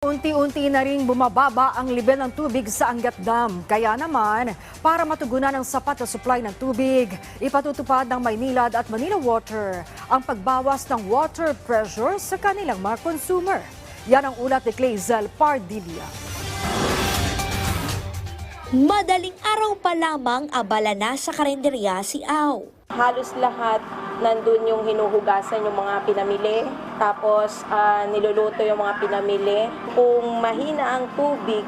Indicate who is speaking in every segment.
Speaker 1: Unti-unti na ring bumababa ang level ng tubig sa Angat Dam. Kaya naman, para matugunan ang sapat na supply ng tubig, ipatutupad ng Maynilad at Manila Water ang pagbawas ng water pressure sa kanilang mga consumer. Yan ang ulat ni Clazel Pardilla.
Speaker 2: Madaling araw pa lamang abala na sa karinderya si Au.
Speaker 3: halos lahat nandun yung hinuhugasan yung mga pinamili. Tapos ah, niluluto yung mga pinamili. Kung mahina ang tubig,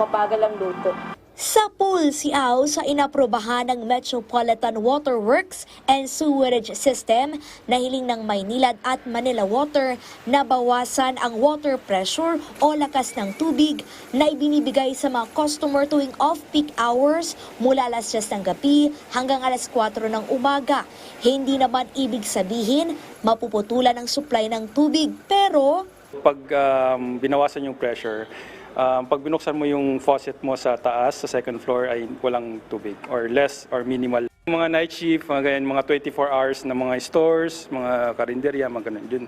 Speaker 3: mabagal ang luto.
Speaker 2: Sa pool si Au sa inaprobahan ng Metropolitan Water Works and Sewerage System na hiling ng Maynilad at Manila Water na bawasan ang water pressure o lakas ng tubig na ibinibigay sa mga customer tuwing off-peak hours mula alas 10 ng gabi hanggang alas 4 ng umaga. Hindi naman ibig sabihin mapuputulan ang supply ng tubig pero
Speaker 4: Pag um, binawasan yung pressure, um, pag binuksan mo yung faucet mo sa taas, sa second floor, ay walang tubig or less or minimal. Mga night shift, mga ganyan, mga 24 hours na mga stores, mga karinderya, mga ganun. Dun,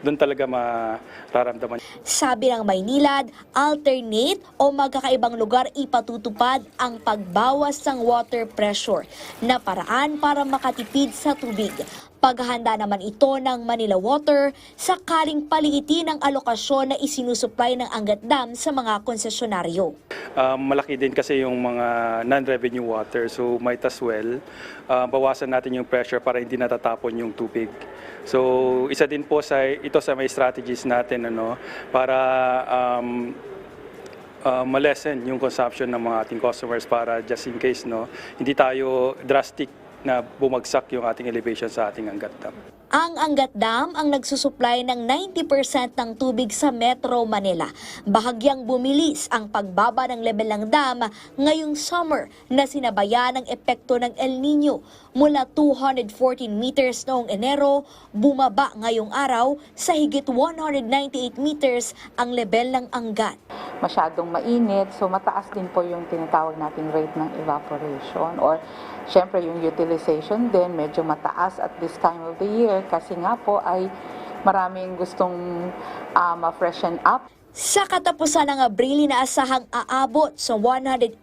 Speaker 4: dun talaga mararamdaman.
Speaker 2: Sabi ng Maynilad, alternate o magkakaibang lugar ipatutupad ang pagbawas ng water pressure na paraan para makatipid sa tubig. Paghahanda naman ito ng Manila Water sakaling paliitin ang alokasyon na isinusupply ng Angat Dam sa mga konsesyonaryo.
Speaker 4: Um, malaki din kasi yung mga non-revenue water, so might as well uh, bawasan natin yung pressure para hindi natatapon yung tubig. So isa din po sa ito sa may strategies natin ano para um, uh, malesen yung consumption ng mga ating customers para just in case no hindi tayo drastic na bumagsak yung ating elevation sa ating Angat Dam.
Speaker 2: Ang Angat Dam ang nagsusupply ng 90% ng tubig sa Metro Manila. Bahagyang bumilis ang pagbaba ng level ng dam ngayong summer na sinabayan ng epekto ng El Nino. Mula 214 meters noong Enero, bumaba ngayong araw sa higit 198 meters ang level ng Angat.
Speaker 5: Masyadong mainit. So mataas din po yung tinatawag nating rate ng evaporation or syempre yung utilization din medyo mataas at this time of the year kasi nga po ay maraming gustong ah, ma-freshen up.
Speaker 2: Sa katapusan ng Abril, inaasahang aabot sa 183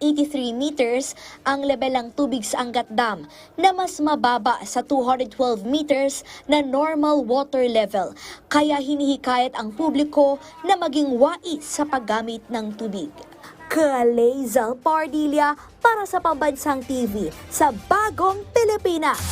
Speaker 2: meters ang level ng tubig sa Angat Dam na mas mababa sa 212 meters na normal water level. Kaya hinihikayat ang publiko na maging wais sa paggamit ng tubig. Kalezal Pardilia para sa Pambansang TV sa Bagong Pilipinas.